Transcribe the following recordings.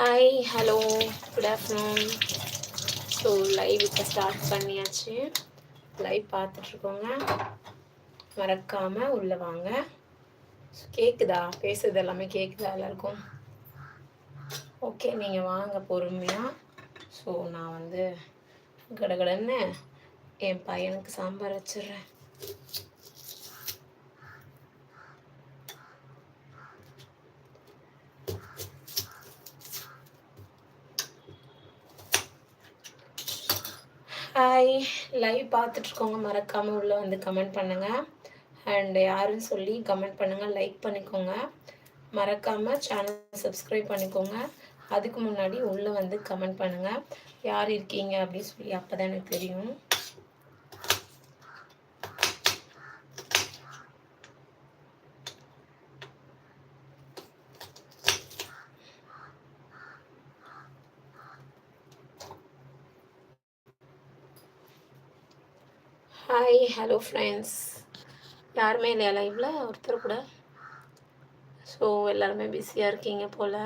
Hi hello good afternoon so live இப்போ start பண்ணியாச்சு. Live பார்த்துட்ருக்கோங்க மறக்காமல் உள்ளே வாங்க. கேட்குதா பேசுறது எல்லாமே கேட்குதா எல்லாருக்கும்? ஓகே நீங்கள் வாங்க பொறுமையாக ஸோ நான் வந்து கடகடன்னு என் பையனுக்கு சாம்பார் வச்சிடுறேன். ஹாய் லைவ் பார்த்துட்ருக்கோங்க மறக்காமல் உள்ளே வந்து கமெண்ட் பண்ணுங்கள் அண்ட் யாருன்னு சொல்லி கமெண்ட் பண்ணுங்கள் லைக் பண்ணிக்கோங்க. மறக்காமல் சேனல் சப்ஸ்கிரைப் பண்ணிக்கோங்க. அதுக்கு முன்னாடி உள்ளே வந்து கமெண்ட் பண்ணுங்கள் யார் இருக்கீங்க அப்படின்னு சொல்லி அப்போ தான் எனக்கு தெரியும். ஹாய் ஹலோ ஃப்ரெண்ட்ஸ் யாருமே இல்லையா லைவில் ஒருத்தர் கூட. ஸோ எல்லாருமே பிஸியாக இருக்கீங்க போல்.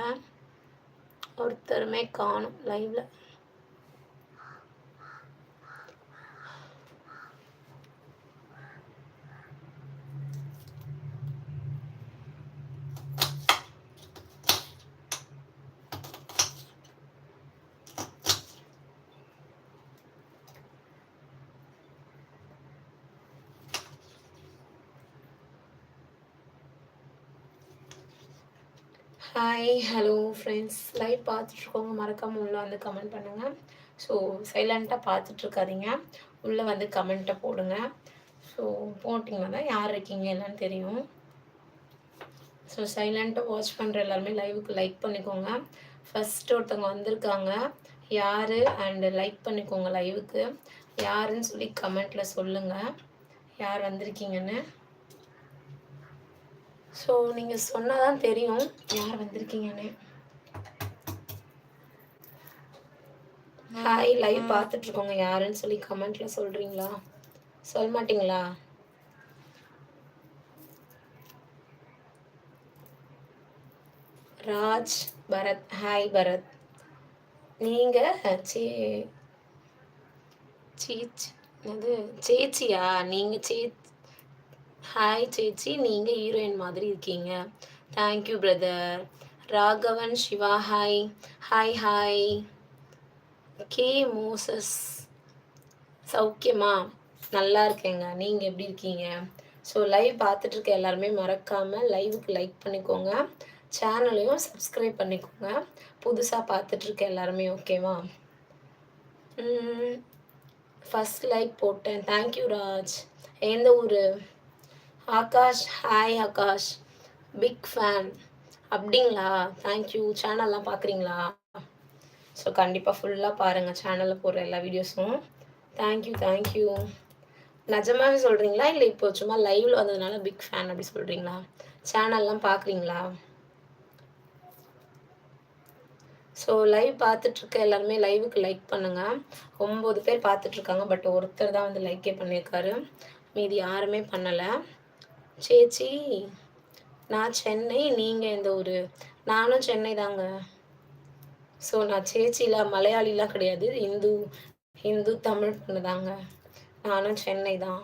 ஒருத்தருமே காணும் லைவில் ஹாய் ஹலோ ஃப்ரெண்ட்ஸ் லைவ் பார்த்துட்ருக்கோங்க மறக்காமல் உள்ளே வந்து கமெண்ட் பண்ணுங்கள் ஸோ சைலண்ட்டாக பார்த்துட்ருக்காதீங்க. உள்ளே வந்து கமெண்ட்டை போடுங்க. ஸோ போட்டிங்கன்னா தான் யார் இருக்கீங்க என்னன்னு தெரியும். ஸோ சைலண்ட்டாக வாட்ச் பண்ணுற எல்லாருமே லைவுக்கு லைக் பண்ணிக்கோங்க. ஃபஸ்ட்டு ஒருத்தவங்க வந்திருக்காங்க. யார்? அண்டு லைக் பண்ணிக்கோங்க லைவுக்கு யாருன்னு சொல்லி கமெண்ட்டில் சொல்லுங்கள் யார் வந்திருக்கீங்கன்னு? ஸோ நீங்கள் சொன்னால் தான் தெரியும் யார் வந்திருக்கீங்கன்னு. ஹாய் லைவ் பார்த்துட்ருக்கோங்க. யாருன்னு சொல்லி கமெண்ட்டில் சொல்கிறீங்களா சொல்ல மாட்டிங்களா? ராஜ் பரத். ஹாய் பரத். நீங்கள் சே சீச் அது சேச்சியா? நீங்கள் சே ஹாய் சேச்சி. நீங்கள் ஹீரோயின் மாதிரி இருக்கீங்க. Thank you brother Raghavan Siva hi hi hi K. Moses. சௌக்கியமா? நல்லா இருக்கேங்க. நீங்கள் எப்படி இருக்கீங்க? ஸோ லைவ் பார்த்துட்ருக்க எல்லாருமே மறக்காமல் லைவுக்கு லைக் பண்ணிக்கோங்க. சேனலையும் சப்ஸ்கிரைப் பண்ணிக்கோங்க. புதுசாக பார்த்துட்ருக்க எல்லாருமே ஓகேவா ஃபஸ்ட் லைக் போட்டேன். Thank you Raj. எந்த ஊர்? Akash hi Akash. Big fan அப்படிங்களா? தேங்க்யூ சேனல்லாம் பார்க்குறீங்களா? ஸோ கண்டிப்பாக ஃபுல்லாக பாருங்கள் சேனலில் போடுற எல்லா வீடியோஸும் தேங்க்யூ தேங்க்யூ நிஜமாகவே சொல்கிறீங்களா இல்லை இப்போ சும்மா லைவில் வந்ததுனால பிக் ஃபேன் அப்படி சொல்கிறீங்களா சேனல்லாம் பார்க்குறீங்களா? ஸோ லைவ் பார்த்துட்ருக்க எல்லாருமே லைவுக்கு லைக் பண்ணுங்கள் ஒம்பது பேர் பார்த்துட்ருக்காங்க பட் ஒருத்தர் தான் வந்து லைக்கே பண்ணியிருக்காரு. மீதி யாருமே பண்ணலை. சேச்சி நான் சென்னை நீங்கள் இந்த ஊர்? நானும் சென்னை தாங்க. ஸோ நான் சேச்சிலாம் மலையாளிலாம் கிடையாது. இந்து இந்து தமிழ் பொண்ணு தாங்க. நானும் சென்னை தான்.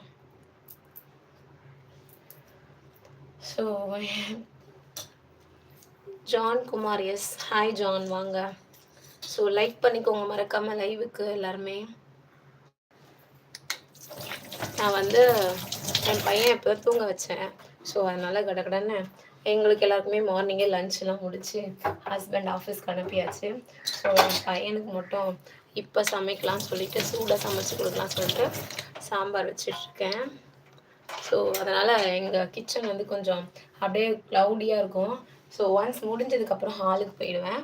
So John Kumar S hi John. வாங்க. ஸோ லைக் பண்ணிக்கோங்க. மறக்காமல் லைவுக்கு எல்லாருமே. நான் வந்து என் பையன் இப்போ தூங்க வச்சேன். ஸோ அதனால் கடகடன்னு எங்களுக்கு எல்லாருக்குமே மார்னிங்கே லஞ்செலாம் முடிச்சு ஹஸ்பண்ட் ஆஃபீஸ்க்கு அனுப்பியாச்சு. ஸோ என் பையனுக்கு மட்டும் இப்போ சமைக்கலாம்னு சொல்லிட்டு சூடாக சமைச்சு கொடுக்கலாம் சொல்லிட்டு சாம்பார் வச்சிட்ருக்கேன். ஸோ அதனால் எங்கள் கிச்சன் வந்து கொஞ்சம் அப்படியே க்ளவுடியாக இருக்கும். ஸோ ஒன்ஸ் முடிஞ்சதுக்கப்புறம் ஹாலுக்கு போயிடுவேன்.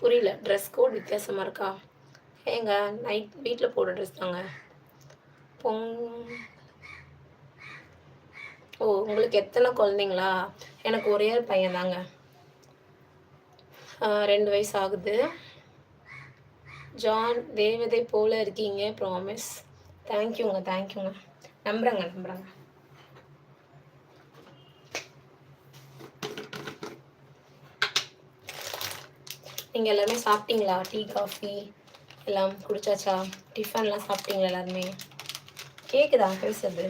புரியல. ட்ரெஸ் கோட் வித்தியாசமாக இருக்கா? ஏங்க நைட் வீட்டில் போடுற ட்ரெஸ் தாங்க. பொங். ஓ உங்களுக்கு எத்தனை குழந்தைங்களா? எனக்கு ஒரே பையன் தாங்க. ரெண்டு வயசு ஆகுது. ஜான் தேவதை போல் இருக்கீங்க ப்ராமிஸ் தேங்க்யூங்க தேங்க்யூங்க நம்புகிறேங்க நம்புகிறேங்க நீங்கள் எல்லாருமே சாப்பிட்டீங்களா? டீ காஃபி எல்லாம் குடிச்சாச்சா? டிஃபன்லாம் சாப்பிட்டீங்களா எல்லாருமே? கேட்குதா பேசுறது.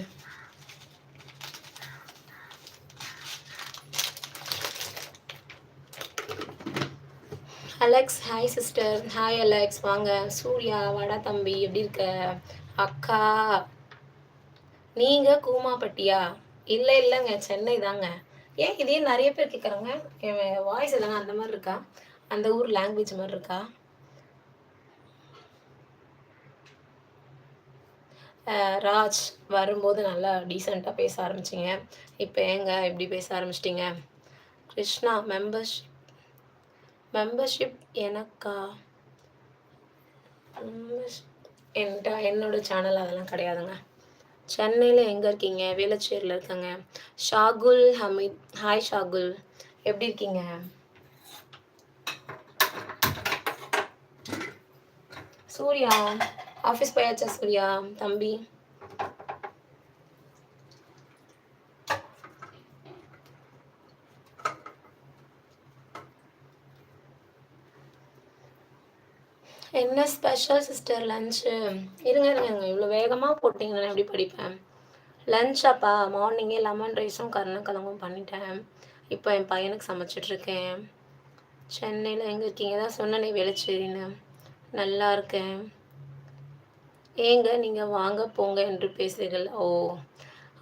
Alex hi sister hi Alex. வாங்க. சூர்யா வாடா தம்பி. எப்படி இருக்க? அக்கா. நீங்கள் கூமாப்பட்டியா? இல்லை இல்லைங்க. சென்னை தாங்க. ஏன் இதே நிறைய பேர் கேட்குறாங்க என் வாய்ஸ் எல்லாம் அந்த மாதிரி இருக்கா? அந்த ஊர் லாங்குவேஜ் மாதிரி இருக்கா? ராஜ் வரும்போது நல்லா டீசெண்டாக பேச ஆரம்பிச்சிங்க. இப்போ ஏங்க இப்படி பேச ஆரம்பிச்சிட்டிங்க? கிருஷ்ணா மெம்பர்ஷிப் மெம்பர்ஷிப் எனக்கா? என்கிட்ட என்னோடய சேனல் அதெல்லாம் கிடையாதுங்க. சென்னையில் எங்கே இருக்கீங்க? வேளச்சேரியில் இருக்கங்க. ஷாகுல் ஹமீத் ஹாய் ஷாகுல். எப்படி இருக்கீங்க? சூர்யா ஆஃபீஸ் போயாச்சா சூர்யா தம்பி? என்ன ஸ்பெஷல் சிஸ்டர் லஞ்சு இருங்க இருங்க இவ்வளோ வேகமாக போட்டிங்கன்னா எப்படி படிப்பேன்? லஞ்ச் அப்பா மார்னிங்கே லெமன் ரைஸும் கருணக்கிழங்கும் பண்ணிட்டேன். இப்போ என் பையனுக்கு சமைச்சிட்ருக்கேன் சென்னையில் எங்கே இருக்கீங்க? தான் சொன்னனே வெளிச்சேரின்னு. நல்லா இருக்கேன். ஏங்க நீங்கள் வாங்க போங்க என்று பேசுகிறீர்கள். Oh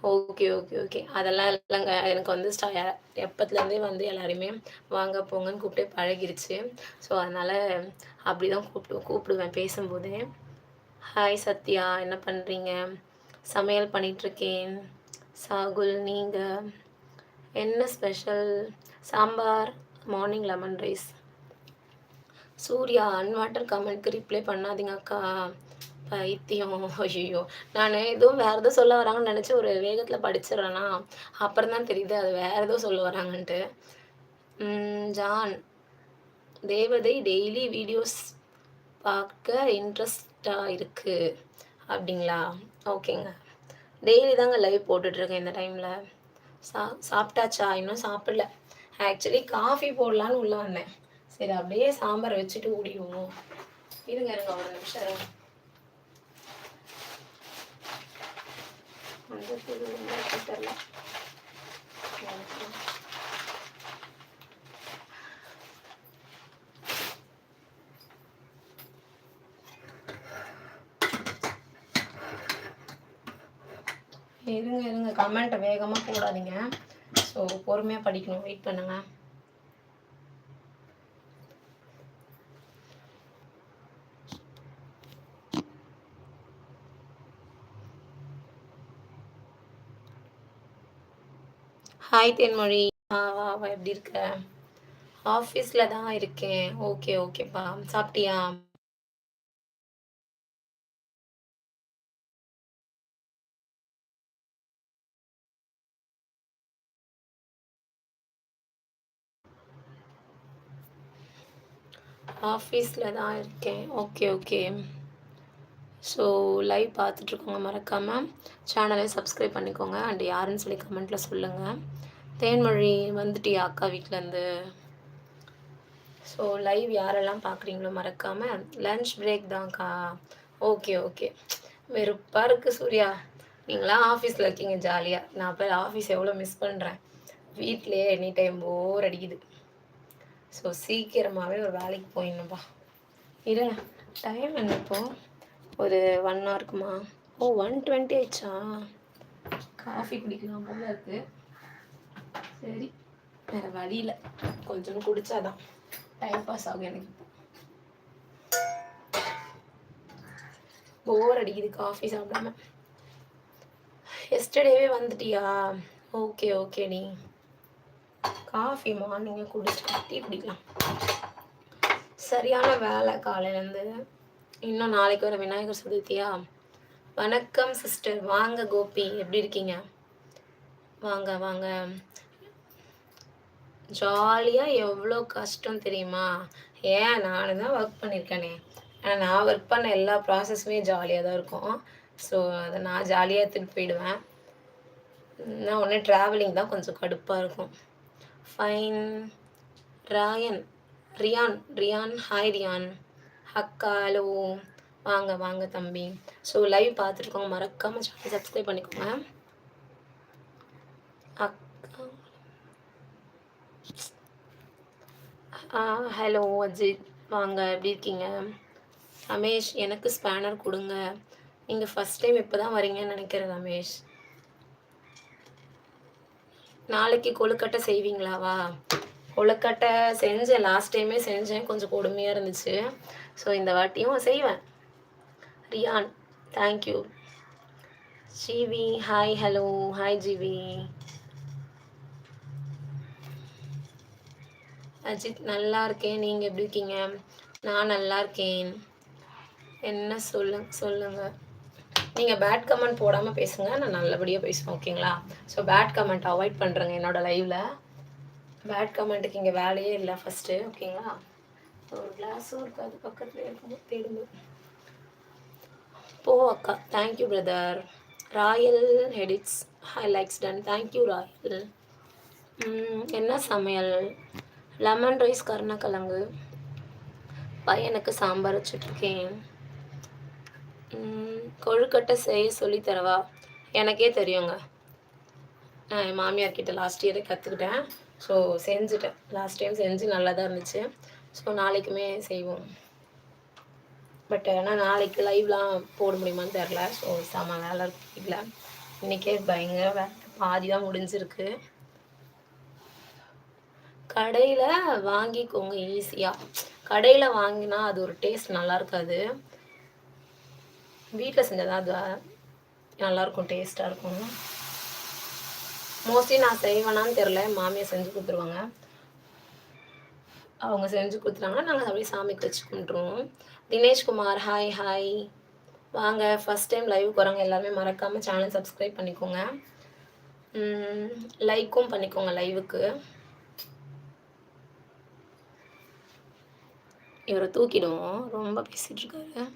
okay okay okay. அதெல்லாம் இல்லைங்க. எனக்கு வந்து ஸ்டா எப்பத்துலேருந்தே வந்து எல்லாருமே வாங்க போங்கன்னு கூப்பிட்டு பழகிருச்சு. ஸோ அதனால் அப்படி தான் கூப்பிட்டு கூப்பிடுவேன் பேசும்போது. ஹாய் சத்யா. என்ன பண்ணுறீங்க சமையல் பண்ணிகிட்ருக்கேன் சாகுல் நீங்கள் என்ன special sambar morning lemon rice Surya அன்வாட்டர் கமெண்ட்க்கு ரிப்ளை பண்ணாதீங்க அக்கா. பைத்தியம். ஐயோ நான் எதுவும் வேறு எதுவும் சொல்ல வராங்கன்னு நினச்சி ஒரு வேகத்தில் படிச்சிடுறேன்னா அப்புறம் தான் தெரியுது அது வேறு எதுவும் சொல்ல வராங்கன்ட்டு. ஜான். தேவதை டெய்லி வீடியோஸ் பார்க்க இன்ட்ரெஸ்டாக இருக்குது அப்படிங்களா? ஓகேங்க. டெய்லி தாங்க லைவ் போட்டுட்ருக்கேன் இந்த டைமில் சா சாப்பிட்டாச்சா? இன்னும் சாப்பிடல. ஆக்சுவலி காஃபி போடலான்னு உள்ளே வந்தேன். சரி அப்படியே சாம்பார் வச்சுட்டு ஓடிடுவோம் இருங்க இருங்க ஒரு நிமிஷம் இருங்க. இருங்க இருங்க. கமெண்ட்டை வேகமாக போடாதீங்க. ஸோ பொறுமையாக படிக்கணும். வெயிட் பண்ணுங்கள் ஹாய் தென்மொழி வா வா எப்படி இருக்க? ஆஃபீஸில் தான் இருக்கேன். ஓகே ஓகேப்பா சாப்பிட்டியா? ஆஃபீஸில் தான் இருக்கேன். ஓகே ஓகே ஸோ லைவ் பார்த்துட்ருக்கோங்க மறக்காமல் சேனலை சப்ஸ்கிரைப் பண்ணிக்கோங்க. அண்ட் யாருன்னு சொல்லி கமெண்ட்டில் சொல்லுங்கள் தேன்மொழி வந்துட்டியா அக்கா வீட்டிலேருந்து ஸோ லைவ் யாரெல்லாம் பார்க்குறீங்களோ மறக்காமல் லன்ச் பிரேக் தான்க்கா. ஓகே ஓகே வெறுப்பாக இருக்குது சூர்யா. நீங்களாம் ஆஃபீஸில் இருக்கீங்க ஜாலியாக நான் போய் ஆஃபீஸ் எவ்வளோ மிஸ் பண்ணுறேன் வீட்லேயே எனி டைம் போர் அடிக்குது. ஸோ சீக்கிரமாகவே ஒரு வேலைக்கு போயிடணும்ப்பா இருங்க டைம் என்ன ஒரு ஒன் ஹவருக்குமா ஓ ஒன் டுவெண்ட்டி ஆயிடுச்சா காஃபி குடிக்கலாம் போல இருக்குது சரி வேறு வழியில் கொஞ்சம் குடித்தாதான் டைம் பாஸ் ஆகும் எனக்கு போர் அடிக்குது காஃபி சாப்பிடாம. எஸ்டர்டேவே வந்துட்டியா? ஓகே ஓகே நீ. காஃபி மார்னிங்கே குடிச்சிட்டு டீ குடிக்கலாம். சரியான வேலை காலையிலேருந்து இன்னும் நாளைக்கு வர விநாயகர் சதுர்த்தியா வணக்கம் சிஸ்டர் வாங்க கோபி. எப்படி இருக்கீங்க? வாங்க வாங்க. ஜாலியாக எவ்வளோ கஷ்டம் தெரியுமா? ஏன்? நான் தான் ஒர்க் பண்ணியிருக்கேனே ஆனால் நான் ஒர்க் பண்ண எல்லா ப்ராசஸுமே ஜாலியாக தான் இருக்கும். ஸோ அதை நான் ஜாலியாக எடுத்துகிட்டு போயிடுவேன். நான் ஒன்று ட்ராவலிங் தான் கொஞ்சம் கடுப்பாக இருக்கும். Fine Rayan Ryan Ryan hi Ryan அக்கா ஹலோ. வாங்க வாங்க தம்பி. ஸோ லைவ் பார்த்துருக்கோங்க. மறக்காமல் சேனல் சப்ஸ்கிரைப் பண்ணிக்கோங்க. அக்கா. ஹலோ அஜித். வாங்க எப்படி இருக்கீங்க? ரமேஷ் எனக்கு ஸ்பேனர் கொடுங்க. நீங்கள் ஃபஸ்ட் டைம் இப்போ தான் வரீங்கன்னு நினைக்கிறேன் ரமேஷ். நாளைக்கு கொழுக்கட்டை செய்வீங்களாவா கொழுக்கட்டை செஞ்சேன். லாஸ்ட் டைமே செஞ்சேன். கொஞ்சம் கொடுமையாக இருந்துச்சு. ஸோ இந்த வாட்டியும் செய்வேன். Ryan thank you GV hi hello hi GV. Ajith நல்லா இருக்கேன். நீங்கள் எப்படி இருக்கீங்க? நான் நல்லா இருக்கேன். என்ன சொல்லு சொல்லுங்கள் நீங்கள் பேட் கமெண்ட் போடாமல் பேசுங்க. நான் நல்லபடியாக பேசுவேன் ஓகேங்களா ஸோ பேட் கமெண்ட் அவாய்ட் பண்ணுறேங்க என்னோடய லைவில் பேட் கமெண்ட்டுக்கு இங்கே வேலையே இல்லை ஃபஸ்ட்டு ஓகேங்களா ஒரு கிளாஸும் இருக்காது பக்கத்தில் இருக்கும் தேடுங்க. போ அக்கா. Thank you brother Royal edits hi likes done thank you Royal என்ன சமையல்? லெமன் ரைஸ் கருணக்கிழங்கு. பையனுக்கு சாம்பார் வச்சுட்ருக்கேன். கொழுக்கட்டை செய்ய சொல்லி தரவா? எனக்கே தெரியுங்க. நான் என் மாமியார் லாஸ்ட் இயரே கற்றுக்கிட்டேன் ஸோ செஞ்சுட்டேன். லாஸ்ட் டைம் செஞ்சு நல்லா தான் இருந்துச்சு. ஸோ நாளைக்குமே செய்வோம். பட் ஆனால் நாளைக்கு லைவ்லாம் போட முடியுமான்னு தெரில ஸோ செம வேலை இருக்கு வீட்டில் இன்றைக்கே பயங்கர வேலை பாதி தான் முடிஞ்சிருக்கு. கடையில் வாங்கிக்கோங்க ஈஸியாக கடையில் வாங்கினா அது ஒரு டேஸ்ட் நல்லா இருக்காது. வீட்டில் செஞ்சது அது நல்லாயிருக்கும் டேஸ்ட்டாக இருக்கும். மோஸ்ட்லி நான் செய்வேனான்னு தெரில மாமியை செஞ்சு கொடுத்துருவாங்க. அவங்க செஞ்சு கொடுத்துட்டாங்கன்னா நாங்கள் அப்படியே சாமிக்கு வச்சு கும்பிட்ருவோம் தினேஷ்குமார் ஹாய் ஹாய் வாங்க ஃபஸ்ட் டைம் லைவ் போகிறவங்க எல்லாருமே மறக்காமல் சேனல் சப்ஸ்கிரைப் பண்ணிக்கோங்க. லைக்கும் பண்ணிக்கோங்க லைவுக்கு இவரை தூக்கிடுவோம். ரொம்ப பேசிகிட்ருக்காரு இருக்காரு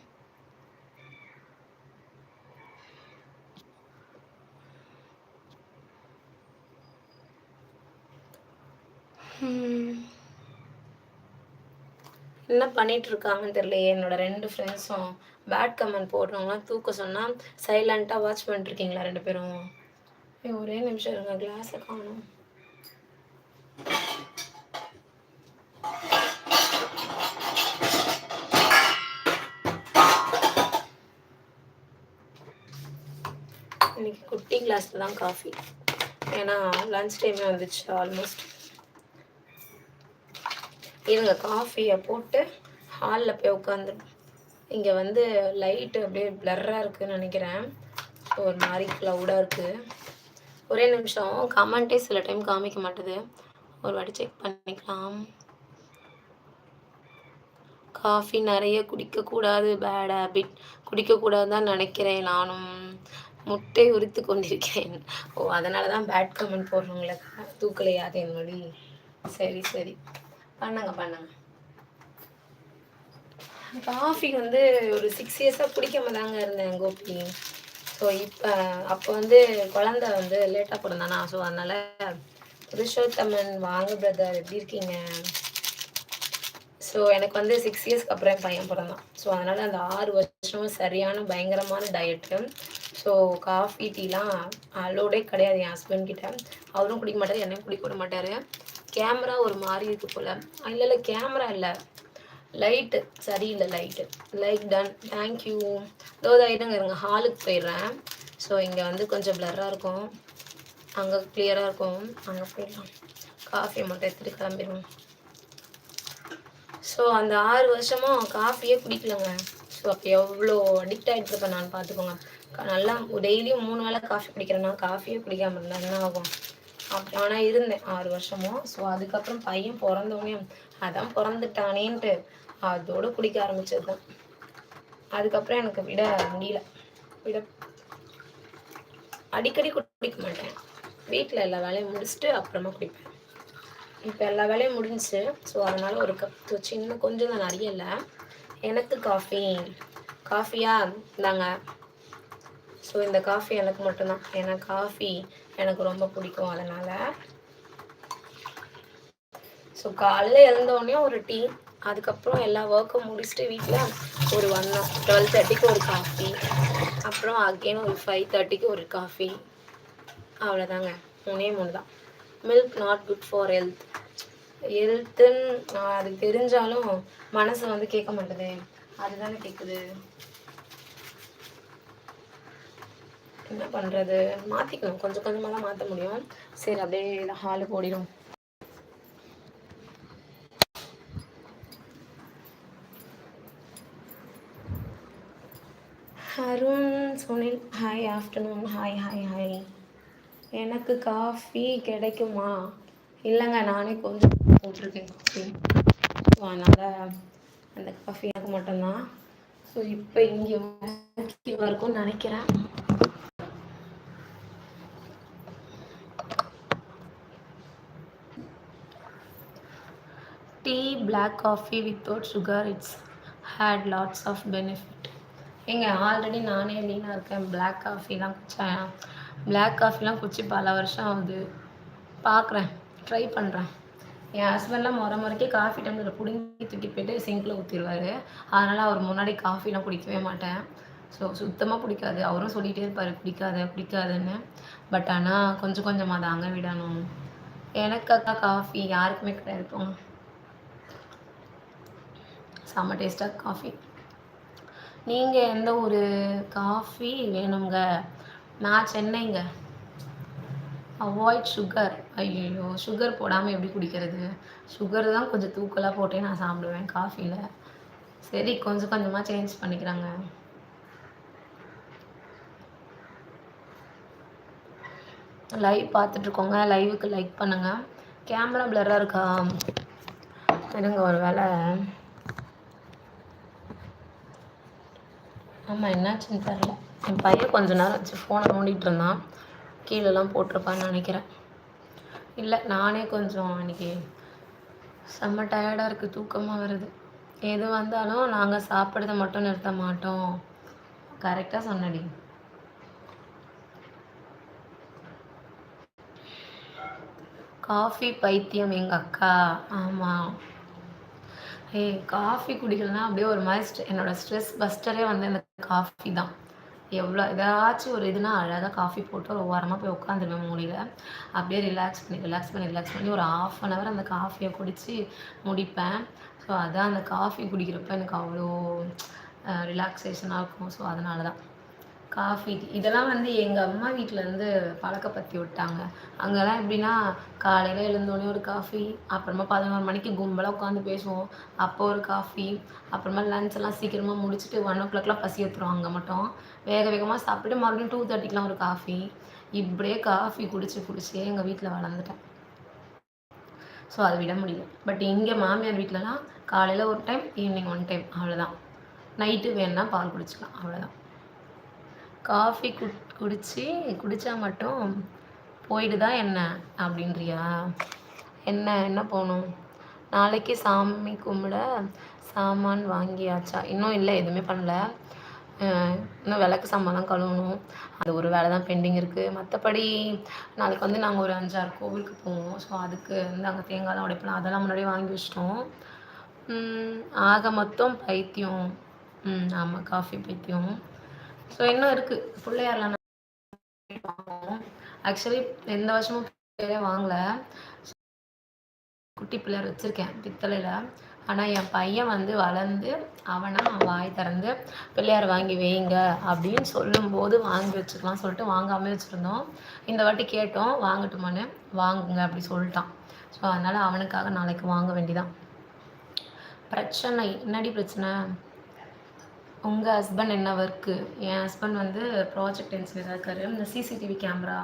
என்ன பண்ணிட்டு இருக்காங்கன்னு தெரியல என்னோட ரெண்டு ஃப்ரெண்ட்ஸும் பேட் கமெண்ட் போடுறவங்களாம் தூக்க சொன்னால் சைலண்ட்டாக வாட்ச் பண்ணிட்டுருக்கீங்களா ரெண்டு பேரும்? ஒரே நிமிஷம் இருங்க கிளாஸை காணும். இன்னைக்கு குட்டி கிளாஸில் தான் காஃபி ஏன்னா லன்ச் டைமே வந்துச்சு ஆல்மோஸ்ட் இருங்க காஃபியை போட்டு ஹாலில் போய் உட்காந்துடும் இங்கே வந்து லைட்டு அப்படியே ப்ளர்ராக இருக்குதுன்னு நினைக்கிறேன். ஒரு மாதிரி க்ளவுடாக இருக்குது ஒரே நிமிஷம் கமெண்ட்டே சில டைம் காமிக்க மாட்டுது. ஒரு வாட்டி செக் பண்ணிக்கலாம். காஃபி நிறைய குடிக்கக்கூடாது பேட் ஹேபிட் குடிக்கக்கூடாது தான் நினைக்கிறேன் நானும். முட்டை உரித்து கொண்டிருக்கேன் ஓ அதனால தான் பேட் கமெண்ட் போடுறவங்களுக்கு தூக்கலையாது என்னடி சரி சரி. பண்ணுங்க பண்ணுங்க. காஃபி வந்து ஒரு சிக்ஸ் இயர்ஸாக பிடிக்காம தாங்க இருந்தேன் கோபி. ஸோ இப்போ அப்போ வந்து குழந்த வந்து லேட்டாக பிறந்தானா? ஸோ அதனால் புருஷோத்தமன் வாங்க பிரதர் எப்படி இருக்கீங்க? ஸோ எனக்கு வந்து சிக்ஸ் இயர்ஸ்க்கு அப்புறம் என் பையன் பிறந்தான். ஸோ அதனால் அந்த ஆறு வருஷமும் சரியான பயங்கரமான டயட்டு ஸோ காஃபி டீலாம் அலோடே கிடையாது என் ஹஸ்பண்ட் கிட்ட. அவரும் குடிக்க மாட்டார் என்னையும் குடிக்க விட மாட்டார். கேமரா ஒரு மாதிரி இருக்கு போல். இல்லை இல்லை கேமரா இல்லை. லைட்டு சரியில்லை லைட்டு லைக் டன் தேங்க்யூ இதோ இருங்க. இருங்க ஹாலுக்கு போயிடுறேன். ஸோ இங்கே வந்து கொஞ்சம் ப்ளர்ராக இருக்கும். அங்கே கிளியராக இருக்கும். அங்கே போயிடலாம். காஃபி மட்டும் எடுத்துகிட்டு கிளம்பிடுவோம். ஸோ அந்த ஆறு வருஷமும் காஃபியே குடிக்கலங்க. ஸோ அப்போ எவ்வளோ அடிக்ட் ஆகிட்டு இருப்பேன் நான் பார்த்துக்கோங்க நல்லா டெய்லியும் மூணு வேளை காஃபி குடிக்கிறேன்னா காஃபியே குடிக்காமல் இருந்தால் என்ன ஆகும்? அப்போ ஆனால் இருந்தேன் ஆறு வருஷமும் ஸோ அதுக்கப்புறம் பையன் பிறந்தவனே அதான் பிறந்துட்டானேன்ட்டு அதோடு குடிக்க ஆரம்பிச்சது தான் அதுக்கப்புறம் எனக்கு விட முடியல. விட அடிக்கடி குடிக்க மாட்டேன். வீட்டில் எல்லா வேலையும் முடிச்சுட்டு அப்புறமா குடிப்பேன். இப்போ எல்லா வேலையும் முடிஞ்சு ஸோ அதனால் ஒரு கப் சின்ன கொஞ்சம் தான் நிறைய இல்லை. எனக்கு காஃபி காஃபியாக இருந்தாங்க ஸோ இந்த காஃபி எனக்கு மட்டும்தான். ஏன்னா காஃபி எனக்கு ரொம்ப பிடிக்கும் அதனால். ஸோ காலையில் எழுந்தோடனே ஒரு டீ அதுக்கப்புறம் எல்லா ஒர்க்கும் முடிச்சுட்டு வீட்டில் ஒரு ஒன் டுவெல் தேர்ட்டிக்கு ஒரு காஃபி அப்புறம் அகெயின் ஒரு ஃபைவ் தேர்ட்டிக்கு ஒரு காஃபி அவ்வளோதாங்க மூணே மூணு தான். Milk not good for health ஹெல்த்துன்னு அது தெரிஞ்சாலும் மனசு வந்து கேட்க மாட்டேது. அதுதானே கேட்குது என்ன பண்ணுறது மாற்றிக்கணும் கொஞ்சம் கொஞ்சமாக தான் மாற்ற முடியும். சரி அப்படியே ஹாலு ஓடிடும் Arun Sunil hi afternoon hi hi hi எனக்கு காஃபி கிடைக்குமா? இல்லைங்க நானே கொஞ்சம் போட்டிருக்கேன் காஃபி ஸோ அதனால் அந்த காஃபி எனக்கு மட்டும்தான். ஸோ இப்போ இங்கே இருக்கும்னு நினைக்கிறேன் tea black coffee without sugar it's had lots of benefit ஏங்க ஆல்ரெடி நானே லீனாக இருக்கேன். பிளாக் காஃபிலாம் குடிச்சேன் பிளாக் காஃபிலாம் குடிச்சு பல வருஷம் ஆகுது. பார்க்குறேன் ட்ரை பண்ணுறேன் என் ஹஸ்பண்ட்லாம் முறை முறைக்கே காஃபி டம்ளர் பிடுங்கி தூக்கி போயிட்டு சிங்கில் ஊற்றிடுவார் அதனால் அவர் முன்னாடி காஃபிலாம் குடிக்கவே மாட்டேன். ஸோ சுத்தமாக பிடிக்காது. அவரும் சொல்லிகிட்டே இருப்பார் பிடிக்காத பிடிக்காதுன்னு பட் ஆனால் கொஞ்சம் கொஞ்சமாக தாங்க விடணும். எனக்கு அக்கா காஃபி யாருக்குமே கிடையாது போங்க. செம்ம டேஸ்ட்டாக காஃபி. நீங்கள் எந்த ஒரு காஃபி வேணுங்க. நான் சென்னைங்க. அவாய்ட் சுகர் ஐயோ சுகர் போடாமல் எப்படி குடிக்கிறது? சுகர் தான் கொஞ்சம் தூக்கலாக போட்டே நான் சாப்பிடுவேன் காஃபியில் சரி கொஞ்சம் கொஞ்சமாக சேஞ்ச் பண்ணிக்கிறாங்க. லைவ் பார்த்துட்ருக்கோங்க. லைவுக்கு லைக் பண்ணுங்கள் கேமரா பிளராக இருக்கா? எனக்கு ஒரு வேலை? ஆமாம் என்னாச்சுன்னு தெரில என் பையன் கொஞ்ச நேரம் வச்சு ஃபோனை நோண்டிகிட்டு இருந்தான். கீழெல்லாம் போட்டிருப்பான்னு நினைக்கிறேன். இல்லை நானே கொஞ்சம் அன்றைக்கி செம்ம டயர்டாக இருக்குது தூக்கமாக வருது. எது வந்தாலும் நாங்கள் சாப்பிட்றத மட்டும் நிறுத்த மாட்டோம். கரெக்டாக சொன்னடி. காஃபி பைத்தியம் எங்கள் அக்கா? ஆமாம் ஏய் காஃபி குடிக்கலன்னா அப்படியே ஒரு மாதிரி என்னோடய ஸ்ட்ரெஸ் பஸ்டரே வந்து இந்த காஃபி தான். எவ்வளோ ஏதாச்சும் ஒரு இதுனா அழகாக காஃபி போட்டு ஒரு ஓரமாக போய் உட்காந்துருவேன் மூடியில். அப்படியே ரிலாக்ஸ் பண்ணி ரிலாக்ஸ் பண்ணி ரிலாக்ஸ் பண்ணி ஒரு ஆஃப் அன் ஹவர் அந்த காஃபியை குடித்து முடிப்பேன். ஸோ அதான் அந்த காஃபி குடிக்கிறப்ப எனக்கு அவ்வளோ ரிலாக்ஸேஷனாக இருக்கும். ஸோ அதனால தான் காஃபி இதெல்லாம் வந்து எங்கள் அம்மா வீட்டிலேருந்து பழக்கப்படுத்தி விட்டாங்க. அங்கெல்லாம் எப்படின்னா காலையில் எழுந்தோடனே ஒரு காஃபி அப்புறமா பதினோரு மணிக்கு கும்பலாக உட்காந்து பேசுவோம். அப்போ ஒரு காஃபி அப்புறமா லன்ச் எல்லாம் சீக்கிரமாக முடிச்சுட்டு ஒன் ஓ கிளாக்லாம் பசி எடுத்துருவோம் அங்கே மட்டும். வேக வேகமாக சாப்பிட்டு மறுபடியும் டூ தேர்ட்டிக்கெலாம் ஒரு காஃபி. இப்படியே காஃபி குடிச்சு குடிச்சே எங்கள் வீட்டில் வளர்ந்துட்டேன். ஸோ அதை விட முடியல. பட் இங்கே மாமியார் வீட்டிலலாம் காலையில் ஒரு டைம் ஈவினிங் ஒன் டைம் அவ்வளோதான் நைட்டு வேணுன்னா பால் குடிச்சிக்கலாம் அவ்வளோதான் காஃபி கு குடித்து குடித்தா மட்டும் போயிடுதா என்ன? அப்படின்றியா? என்ன என்ன போகணும்? நாளைக்கு சாமி கும்பிட சாமான் வாங்கியாச்சா? இன்னும் இல்லை எதுவுமே பண்ணல. இன்னும் விளக்கு சாமான்லாம் கழுவணும். அது ஒரு வேலை தான் பெண்டிங் இருக்குது மற்றபடி நாளைக்கு வந்து நாங்கள் ஒரு அஞ்சாறு கோவிலுக்கு போவோம். ஸோ அதுக்கு வந்து அங்கே தேங்காய்லாம் உடைப்பலாம் அதெல்லாம் முன்னாடியே வாங்கி வச்சிட்டோம். ஆக மொத்தம் பைத்தியம். ம் ஆமாம் காஃபி பைத்தியம். ஸோ இன்னும் இருக்கு. பிள்ளையாரில் ஆக்சுவலி எந்த வருஷமும் பிள்ளையாரே வாங்கலை. குட்டி பிள்ளையார் வச்சுருக்கேன் பித்தளையில். ஆனால் என் பையன் வந்து வளர்ந்து அவனை வாய் திறந்து பிள்ளையார் வாங்கி வைங்க அப்படின்னு சொல்லும்போது வாங்கி வச்சுக்கலாம் சொல்லிட்டு வாங்காமல் வச்சுருந்தோம். இந்த வாட்டி கேட்டோம் வாங்கட்டுமான்னு? வாங்குங்க அப்படி சொல்லிட்டான். ஸோ அதனால் அவனுக்காக நாளைக்கு வாங்க வேண்டிதான். பிரச்சனை என்னடி பிரச்சனை? உங்கள் ஹஸ்பண்ட் என்ன ஒர்க்கு என் ஹஸ்பண்ட் வந்து ப்ராஜெக்ட் இன்ஜினியராக இருக்கார். இந்த சிசிடிவி கேமரா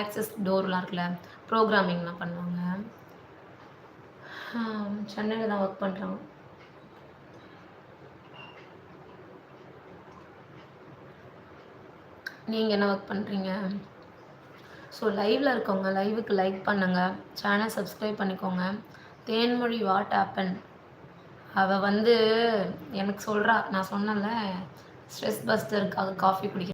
ஆக்சஸ் டோர்லாம் இருக்குல்ல ப்ரோக்ராமிங்லாம் பண்ணுவாங்க. சென்னையில் தான் ஒர்க் பண்ணுறாங்க நீங்கள் என்ன ஒர்க் பண்ணுறீங்க ஸோ லைவில் இருக்கவங்க லைவுக்கு லைக் பண்ணுங்கள் சேனல் சப்ஸ்கிரைப் பண்ணிக்கோங்க. தேன்மொழி வாட் ஆப்பன் அவள் வந்து எனக்கு சொல்கிறா நான் சொன்னேன்ல ஸ்ட்ரெஸ் பஸ்டருக்காக காஃபி குடிக்க